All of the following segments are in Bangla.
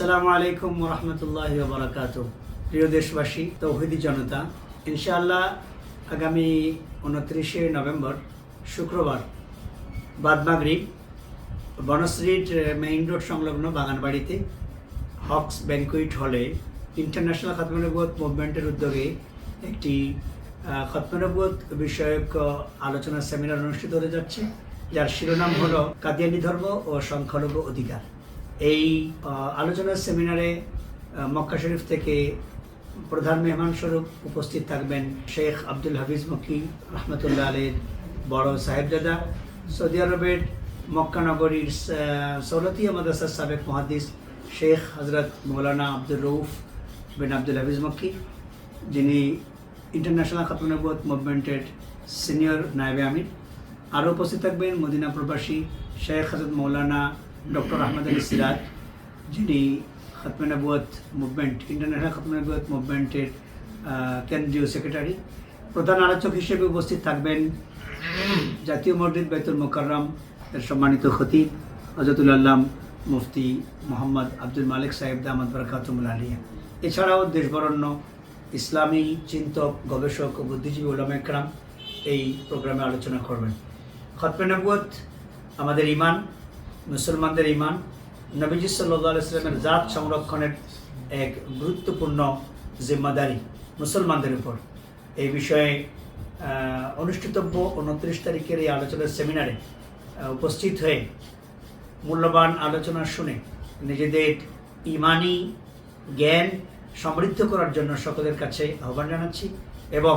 আসসালামু আলাইকুম রহমতুল্লাহ বারাকাত প্রিয় দেশবাসী, তৌহিদি জনতা, ইনশাআল্লাহ আগামী উনত্রিশে নভেম্বর, শুক্রবার বাদমাগরিব বনশ্রীর মেইন রোড সংলগ্ন বাগানবাড়িতে হকস ব্যাঙ্কুইট হলে ইন্টারন্যাশনাল খতমানবুয়ত মুভমেন্টের উদ্যোগে একটি খতমানবুয়ত বিষয়ক আলোচনা সেমিনার অনুষ্ঠিত হতে যাচ্ছে। যার শিরোনাম হলো কাদিয়ানি ধর্ম ও সংখ্যালঘু অধিকার। এই আলোচনা সেমিনারে মক্কা শরীফ থেকে প্রধান মেহমান স্বরূপ উপস্থিত থাকবেন শেখ আব্দুল হাফিজ মকি রহমতুল্লাহ আলীর বড় সাহেবজাদা সৌদি আরবের মক্কা নগরীর আহ, সৌলতিয়া মাদ্রাসার সাবেক মহাদিস শেখ হজরত মৌলানা আব্দুল রৌফ বিন আব্দুল হাফিজ মক্কি যিনি ইন্টারন্যাশনাল খাতুনবুত মুভমেন্টের সিনিয়র নায়েবে আমির। আরও উপস্থিত থাকবেন মদিনা প্রবাসী শেখ হজরত মৌলানা ডক্টর আহমদ আলী সিরাজ, যিনি খতমে নবুয়ত মুভমেন্ট, ইন্টারন্যাশনাল খতমে নবুয়ত মুভমেন্টের কেন্দ্রীয় সেক্রেটারি। প্রধান আলোচক হিসেবে উপস্থিত থাকবেন জাতীয় মসজিদ বাইতুল মোকাররম এর সম্মানিত খতিব হজরতুল আল্লাম মুফতি মোহাম্মদ আব্দুল মালিক সাহেব দামাদ বরকাতুমুল আলিয়া। এছাড়াও দেশবরণ্য ইসলামী চিন্তক, গবেষক ও বুদ্ধিজীবী ওলামা একরাম এই প্রোগ্রামে আলোচনা করবেন। খতমে নবুয়ত আমাদের ইমান মুসলমানদের ইমান নবীজি সাল্লাহ ইসলামের জাত সংরক্ষণের এক গুরুত্বপূর্ণ জিম্মাদারি মুসলমানদের উপর। এই বিষয়ে অনুষ্ঠিতব্য উনত্রিশ তারিখের এই আলোচনার সেমিনারে উপস্থিত হয়ে মূল্যবান আলোচনা শুনে নিজেদের ইমানি জ্ঞান সমৃদ্ধ করার জন্য সকলের কাছে আহ্বান জানাচ্ছি এবং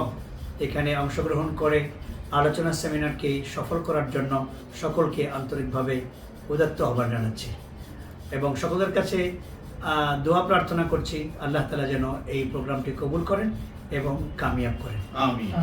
এখানে অংশগ্রহণ করে আলোচনা সেমিনারকে সফল করার জন্য সকলকে আন্তরিকভাবে উদাত্ত আহ্বান জানাচ্ছি। এবং সকলের কাছে আহ, দোয়া প্রার্থনা করছি আল্লাহ তালা যেন এই প্রোগ্রামটি কবুল করেন এবং কামিয়াব করেন। আমিন।